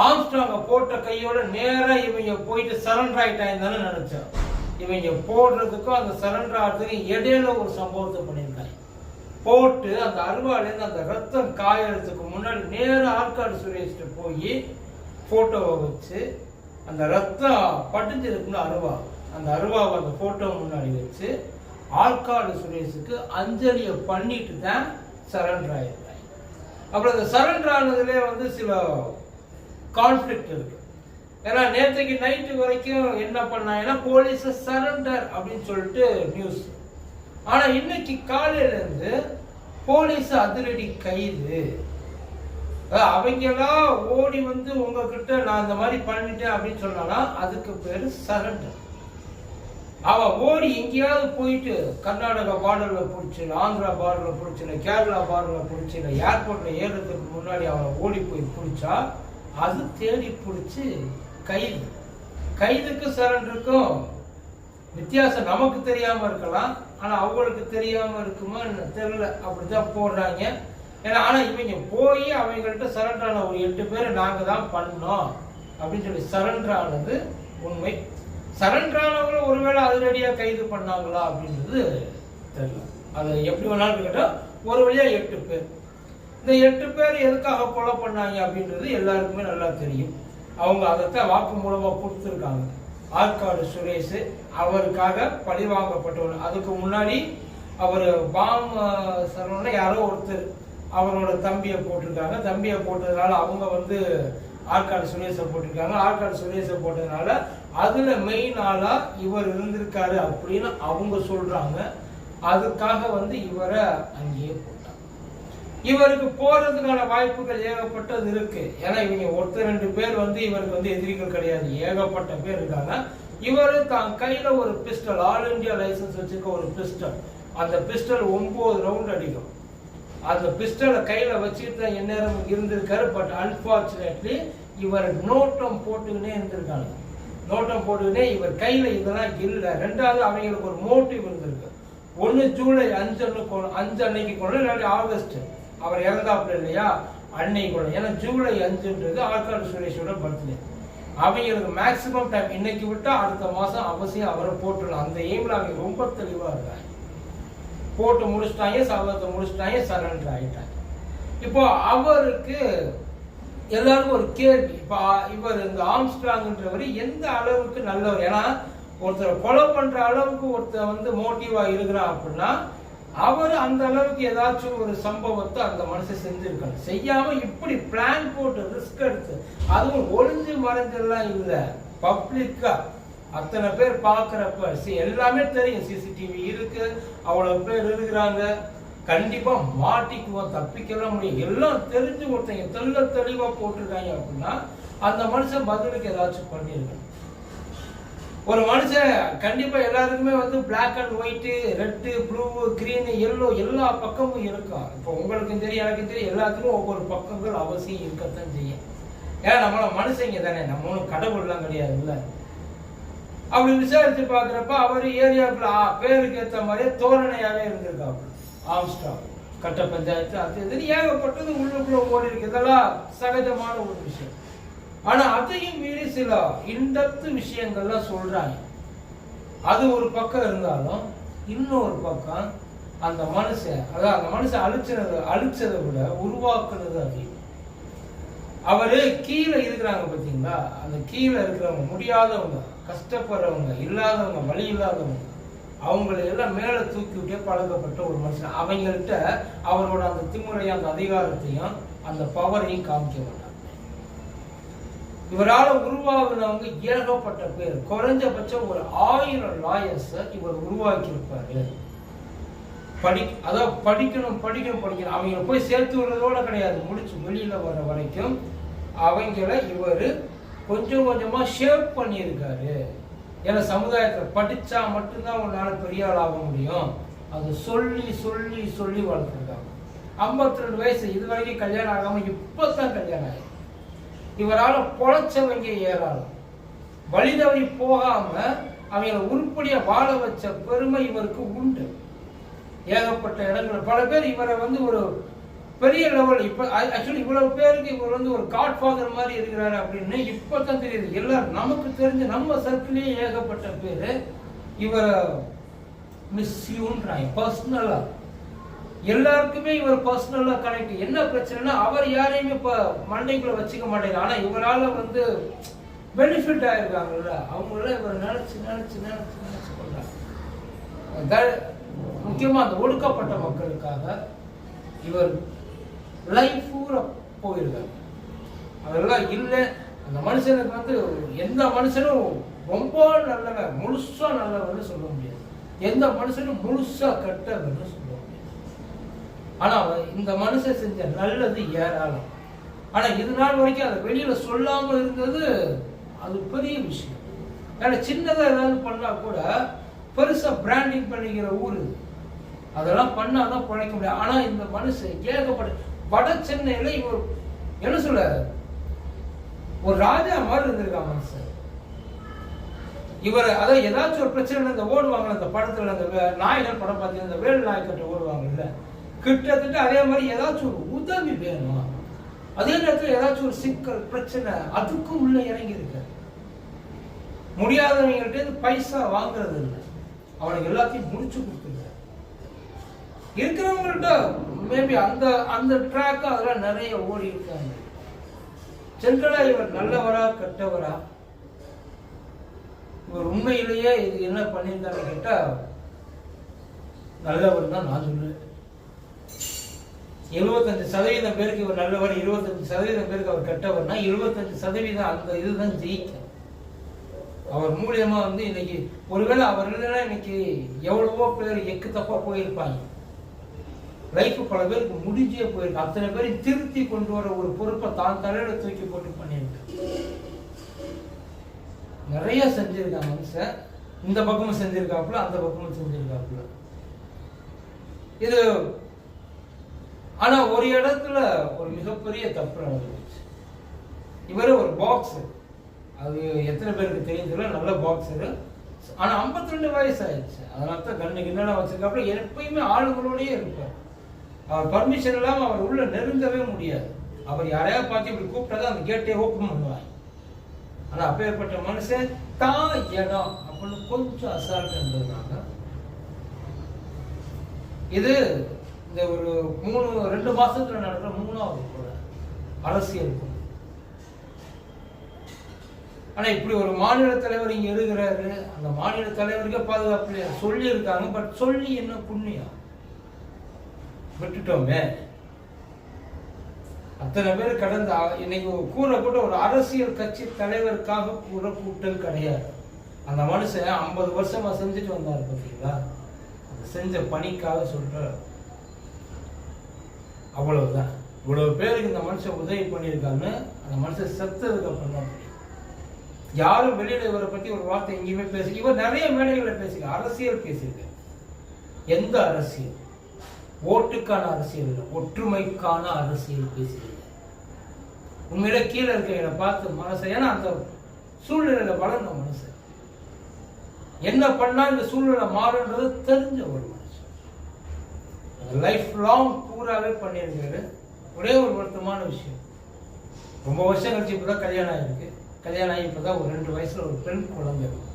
ஆம்ஸ்ட்ராங்க போட்ட கையோட நேரா இவங்க போயிட்டு சரண்டர் ஆயிட்டாங்க தானே இவங்க போடுறதுக்கும் அந்த சரண்டர் ஆகிறதுக்கும் இடையில ஒரு சம்பவத்தை பண்ணியிருக்காங்க. போட்டு அந்த அருவாலேருந்து அந்த ரத்தம் காயறதுக்கு முன்னாடி நேராக ஆற்காடு சுரேஷ்ட போய் போட்டோவை வச்சு அந்த ரத்தம் படிஞ்சிருக்குன்னு அருவா அந்த அருவாவை அந்த போட்டோ முன்னாடி வச்சு ஆற்காடு சுரேஷுக்கு அஞ்சலியை பண்ணிட்டு தான் சரண்டர் ஆயிருக்காங்க அப்புறம் அந்த சரண்டர் ஆனதுலேயே வந்து சில கான்ஃப்ளிக்ட் இருக்கு. ஏன்னா நேற்றுக்கு நைட்டு வரைக்கும் என்ன பண்ணாங்கன்னா போலீஸ் சரண்டர் அப்படின்னு சொல்லிட்டு நியூஸ் ஆனா இன்னைக்கு காலையிலேருந்து போலீஸ் அதிரடி கைது. அஹ் அவங்கெல்லாம் ஓடி வந்து உங்ககிட்ட நான் இந்த மாதிரி பண்ணிட்டேன் அப்படின்னு சொன்னானா அதுக்கு பேரு சரண்டர் அவன் ஓடி எங்கேயாவது போயிட்டு கர்நாடகா பார்டர்ல பிடிச்சி ஆந்திரா பார்டர்ல பிடிச்சின கேரளா பார்டர்ல பிடிச்சி இல்லை ஏர்போர்ட்ல ஏறுறதுக்கு முன்னாடி அவனை ஓடி போய் பிடிச்சா அது தேடி பிடிச்சி கைது. கைதுக்கு சரண்டருக்கும் வித்தியாசம் நமக்கு தெரியாம இருக்கலாம். ஆனா அவங்களுக்கு தெரியாம இருக்குமா தெரியல. அப்படிதான் போடுறாங்க. ஏன்னா ஆனா இவங்க போய் அவங்கள்ட்ட சரண்டர் ஆன ஒரு எட்டு பேர் நாங்க தான் பண்ணோம். அப்படின்னு சொல்லி சரண்டர் ஆனது உண்மை. சரண்டர் ஆனவங்களும் ஒருவேளை அதிரடியா கைது பண்ணாங்களா அப்படின்றது தெரியல. அது எப்படி வேணாலும் கேட்டால் ஒரு வழியா எட்டு பேர். இந்த எட்டு பேர் எதுக்காக கொலை பண்ணாங்க அப்படின்றது எல்லாருக்குமே நல்லா தெரியும். அவங்க அதைத்தான் வாக்கு மூலமாக கொடுத்துருக்காங்க. ஆற்காடு சுரேஷ் அவருக்காக பழி வாங்கப்பட்டவர். அதுக்கு முன்னாடி அவர் பாம் சரவண யாரோ ஒருத்தர் அவரோட தம்பியை போட்டிருக்காங்க. தம்பியை போட்டதுனால அவங்க வந்து ஆற்காடு சுரேஷை போட்டிருக்காங்க. ஆற்காடு சுரேஷை போட்டதுனால அதில் மெயின் ஆளாக இவர் இருந்திருக்காரு அப்படின்னு அவங்க சொல்கிறாங்க அதுக்காக வந்து இவரை அங்கேயே போட்டு இவருக்கு போறதுக்கான வாய்ப்புகள் ஏகப்பட்டது இருக்கு. ஏன்னா இவங்க ஒருத்தர் ரெண்டு பேர் வந்து இவருக்கு வந்து எதிரிகள் கிடையாது. ஏகப்பட்ட பேர் இருக்காங்க. இவர் தான் கையில ஒரு பிஸ்டல் ஆல் இந்தியா லைசன்ஸ் வச்சிருக்க ஒரு பிஸ்டல் அந்த பிஸ்டல் ஒன்பது ரவுண்ட் அடிக்கும். அந்த பிஸ்டலை கையில வச்சுட்டு தான் எந்நேரம் இருந்திருக்காரு. பட் அன்பார்ச்சுனேட்லி இவர் நோட்டம் போட்டுக்கினே இருந்திருக்காங்க. நோட்டம் போட்டுக்கினே இவர் கையில இதெல்லாம் இல்லை. ரெண்டாவது அவங்களுக்கு ஒரு மோட்டிவ் இருந்திருக்கு. ஒன்று ஜூலை அஞ்சு அஞ்சு அன்னைக்கு கொண்டு இல்லாட்டி ஆகஸ்ட். அவர் இறந்தாப்புல இல்லையா? அன்னை கொண்டு ஏன்னா ஜூலை அஞ்சுன்றது ஆற்காடு சுரேஷோட பர்த்டே. அவங்களுக்கு மேக்சிமம் டைம் இன்னைக்கு விட்டா அடுத்த மாசம் அவசியம் அவரை போட்டுடலாம். அந்த எய்ம்ல அவங்க ரொம்ப தெளிவா இருக்காங்க போட்டு முடிச்சிட்டாங்க சபதத்தை முடிச்சிட்டாங்க சரண்டர் ஆயிட்டாங்க. இப்போ அவருக்கு எல்லாருக்கும் ஒரு கேள்வி. இப்போ இவர் இந்த ஆம்ஸ்ட்ராங்ன்றவர் எந்த அளவுக்கு நல்லவர்? ஏன்னா ஒருத்தரை கொலை பண்ற அளவுக்கு ஒருத்தர் வந்து மோட்டிவா இருக்கிறான் அப்படின்னா அவர் அந்த அளவுக்கு ஏதாச்சும் ஒரு சம்பவத்தை அந்த மனுஷன் செஞ்சிருக்காரு. செய்யாம இப்படி பிளான் போட்டு ரிஸ்க் எடுத்து அதுவும் ஒளிஞ்சு மறைஞ்செல்லாம் இல்லை. பப்ளிக்கா அத்தனை பேர் பார்க்குறப்ப எல்லாமே தெரியும். சிசிடிவி இருக்கு அவ்வளவு பேர் இருக்கிறாங்க. கண்டிப்பா மாட்டிக்குவோம் தப்பிக்கலாம் முடியும். எல்லாம் தெரிஞ்சு ஒருத்தங்க தெள்ள தெளிவா போட்டிருக்காங்க அப்படின்னா அந்த மனுஷன் பதிலுக்கு ஏதாச்சும் பண்ணிருக்கணும் ஒரு மனுஷன் கண்டிப்பா எல்லாருக்குமே வந்து black and white red blue green yellow எல்லா பக்கமும் இருக்கும் இப்போ உங்களுக்கும் தெரியும் எனக்கும் தெரியும் எல்லாத்துக்கும் ஒவ்வொரு பக்கங்கள் அவசியம் இருக்கத்தான் செய்யும். ஏன்னா நம்மள மனுஷங்க தானே நம்ம ஒன்றும் கடவுள்லாம் கிடையாது இல்ல அப்படி விசாரித்து பார்க்குறப்ப அவர் ஏரியாவுக்குள்ள பேருக்கு ஏற்ற மாதிரியே தோரணையாகவே இருந்திருக்காரு ஆம்ஸ்டாங் கட்ட பஞ்சாயத்து அது இது ஏகப்பட்டது உள்ளுக்குள்ள ஓடி இருக்கு இதெல்லாம் சகஜமான ஒரு விஷயம். ஆனா அதையும் மீறி சில இன்டத்து விஷயங்கள்லாம் சொல்றாங்க. அது ஒரு பக்கம் இருந்தாலும் இன்னொரு பக்கம் அந்த மனுஷன் அதான் அந்த மனுஷன் அழிச்சது அழிச்சதை விட உருவாக்குனது அதிகம் அவரு கீழே இருக்கிறாங்க பார்த்தீங்களா அந்த கீழே இருக்கிறவங்க முடியாதவங்க கஷ்டப்படுறவங்க இல்லாதவங்க வழி இல்லாதவங்க அவங்களையெல்லாம் எல்லாம் தூக்கி விட்டே பழக்கப்பட்ட ஒரு மனுஷன். அவங்கள்ட்ட அவரோட அந்த திமுறையும் அந்த அதிகாரத்தையும் அந்த பவரையும் காமிக்க மாட்டாங்க இவரால உருவாகினவங்க ஏகப்பட்ட பேர். குறைஞ்சபட்சம் ஒரு ஆயிரம் லாயர்ஸை இவர் உருவாக்கியிருப்பாரு. படி அதாவது படிக்கணும் படிக்கணும் படிக்கணும். அவங்கள போய் சேர்த்து விடுறதோட கிடையாது. முடிச்சு வெளியில் வர வரைக்கும் அவங்கள இவர் கொஞ்சம் கொஞ்சமா ஷேப் பண்ணியிருக்காரு. ஏன்னா சமுதாயத்தில் படிச்சா மட்டும்தான் உன்னால் பெரிய ஆளாக முடியும். அது சொல்லி சொல்லி சொல்லி வளர்த்துருக்காங்க. ஐம்பத்தி ரெண்டு வயசு இது வரைக்கும் கல்யாணம் ஆகாம இப்பதான் கல்யாணம் ஆயிருக்கு. இவரால பொழைச்சவங்க ஏராளம். வழிதவறி போகாம அவங்கள உருப்படியா வாழ வச்ச பெருமை இவருக்கு உண்டு. ஏகப்பட்ட இடங்கள். பல பேர் இவரை வந்து ஒரு பெரிய லெவல் இப்போ ஆக்சுவலி இவ்வளவு பேருக்கு இவர் வந்து ஒரு காட் ஃபாதர் மாதிரி இருக்கிறாரு அப்படின்னு இப்போ தான் தெரியுது. எல்லாரும் நமக்கு தெரிஞ்ச நம்ம சர்க்கிளே ஏகப்பட்ட பேர் இவரை மிஸ் யூன்றாங்க பர்சனலா எல்லாருக்குமே இவர் பர்சனலா கனெக்ட் என்ன பிரச்சனைனா அவர் யாரையுமே இப்போ மண்டைக்குள்ள வச்சுக்க மாட்டேங்கிறார் ஆனா இவரால வந்து பெனிஃபிட் ஆயிருக்காங்கல்ல. அவங்கள இவர் நினைச்சு நினைச்சு நினைச்சு நினைச்சு கொண்டாங்க முக்கியமா அந்த ஒடுக்கப்பட்ட மக்களுக்காக இவர் லைஃப் பூரா போயிருக்காரு. அதெல்லாம் இல்லை. அந்த மனுஷனுக்கு வந்து எந்த மனுஷனும் ரொம்ப நல்லவன் முழுசா நல்லவன்னு சொல்ல முடியாது. எந்த மனுஷனும் முழுசா கெட்டவன்னு சொல்லுவாங்க ஆனால் இந்த மனுஷன் செஞ்ச நல்லது ஏராளம். ஆனால் இது நாள் வரைக்கும் அதை வெளியில் சொல்லாமல் இருந்தது அது பெரிய விஷயம். ஏன்னா சின்னதாக ஏதாவது பண்ணால் கூட பெருசாக பிராண்டிங் பண்ணிக்கிற ஊர் அதெல்லாம் அதெல்லாம் பண்ணாதான் பிழைக்க முடியாது ஆனால் இந்த மனுஷன் ஏகப்பட்ட வட சென்னையில் இவர் என்ன சொல்ல? ஒரு ராஜா மாதிரி இருந்திருக்கா மனுஷன். இவர் அதான் ஏதாச்சும் ஒரு பிரச்சனை இந்த ஓடுவாங்க அந்த படத்தில் அந்த வே- நாயகர் படம் பார்த்தீங்கன்னா இந்த வேலு நாயக்கட்ட ஓடுவாங்கல்ல. கிட்டத்தட்ட அதே மாதிரி ஏதாச்சும் ஒரு உதவி வேணும்? அதே நேரத்தில் ஏதாச்சும் ஒரு சிக்கல் பிரச்சனை அதுக்கும் உள்ள இறங்கி இருக்க. முடியாதவங்கள்ட்ட பைசா வாங்குறது இல்லை. அவனுக்கு எல்லாத்தையும் முடிச்சு கொடுத்துருக்காரு இருக்கிறவங்கள்ட்ட மேபி அந்த அந்த ட்ராக் அதெல்லாம் நிறைய ஓடி இருக்காங்க. ஜென்ரலா இவர் நல்லவரா கெட்டவரா? இவர் உண்மையிலேயே இது என்ன பண்ணியிருந்தாருன்னு கேட்டால் நல்லவர் தான் நான் சொல்லுவேன் எழுபத்தஞ்சு சதவீதம் பேருக்கு இவர் நல்லவர் இருபத்தஞ்சு சதவீதம் பேருக்கு அவர் கெட்டவர்னா இருபத்தஞ்சு சதவீதம் அந்த இதுதான் ஜெயிக்கும். அவர் மூலியமா வந்து இன்னைக்கு ஒருவேளை அவர் இல்லைன்னா இன்னைக்கு எவ்வளவோ பேர் எக்கு தப்பா போயிருப்பாங்க. லைஃப் பல பேருக்கு முடிஞ்சே போயிருக்கு. அத்தனை பேரையும் திருத்தி கொண்டு வர ஒரு பொறுப்பை தான் தலையில தூக்கி போட்டு பண்ணியிருக்கு. நிறைய செஞ்சிருக்காங்க மனுஷன். இந்த பக்கமும் செஞ்சிருக்காப்புல அந்த பக்கமும் செஞ்சிருக்காப்புல. இது ஆனா ஒரு இடத்துல ஒரு மிகப்பெரிய தப்பு நடந்துச்சு இவர் ஒரு பாக்ஸர் அது எத்தனை பேருக்கு தெரியும் நல்ல பாக்ஸரு ஆனா 52 ரெண்டு வயசு ஆயிடுச்சு அதனால தான் கண்ணு கிண்ணலாம் வச்சிருக்காப்புல எப்பயுமே ஆளுங்களோடயே இருப்பார். அவர் பர்மிஷன் இல்லாம அவர் உள்ள நெருங்கவே முடியாது. அவர் யாரையாவது பார்த்து இப்படி கூப்பிட்டா அந்த கேட்டே ஓப்பன் பண்ணுவாங்க. ஆனா அப்பேற்பட்ட மனுஷன் தான் இடம் அப்படின்னு கொஞ்சம் அசால்ட் இருந்ததுனால இது இந்த ஒரு மூணு ரெண்டு மாசத்துல நடக்கிற மூணாவது கூட அரசியல் ஆனா இப்படி ஒரு மாநில தலைவர் இங்க இருக்கிறாரு. அந்த மாநில தலைவருக்கே பாதுகாப்பு இல்லையா? சொல்லி இருக்காங்க பட் சொல்லி என்ன புண்ணியம்? விட்டுட்டோமே. அத்தனை பேர் கடந்த இன்னைக்கு கூற ஒரு அரசியல் கட்சி தலைவருக்காக கூற கூட்டல் கிடையாது. அந்த மனுஷன் ஐம்பது வருஷமா செஞ்சுட்டு வந்தார் பார்த்தீங்களா அந்த செஞ்ச பணிக்காக சொல்ற அவ்வளவுதான். இவ்வளவு பேருக்கு இந்த மனுஷன் உதவி பண்ணியிருக்கான்னு அந்த மனுஷன் செத்ததுக்கு அப்புறம் தான் தெரியும். யாரும் வெளியில இவரை பத்தி ஒரு வார்த்தை எங்கேயுமே பேசி இவர் நிறைய மேடைகளை பேசிக்க அரசியல் பேசியிருக்க எந்த அரசியல்? ஓட்டுக்கான அரசியல் இல்லை. ஒற்றுமைக்கான அரசியல் பேசியிருக்க உண்மையில கீழே இருக்கிறவங்களை பார்த்து மனசு ஏன்னா அந்த சூழ்நிலையில வளர்ந்த மனசு என்ன பண்ணா இந்த சூழ்நிலை மாறுன்றது தெரிஞ்ச ஒரு லைஃப் லாங் டூராகவே பண்ணியிருக்காரு ஒரே ஒரு வருத்தமான விஷயம். ரொம்ப வருஷம் கழிச்சு இப்பதான் கல்யாணம் ஆகிருக்கு கல்யாணம் ஆகி இப்பதான் ஒரு ரெண்டு வயசில் ஒரு பெண் குழந்தை இருக்கு.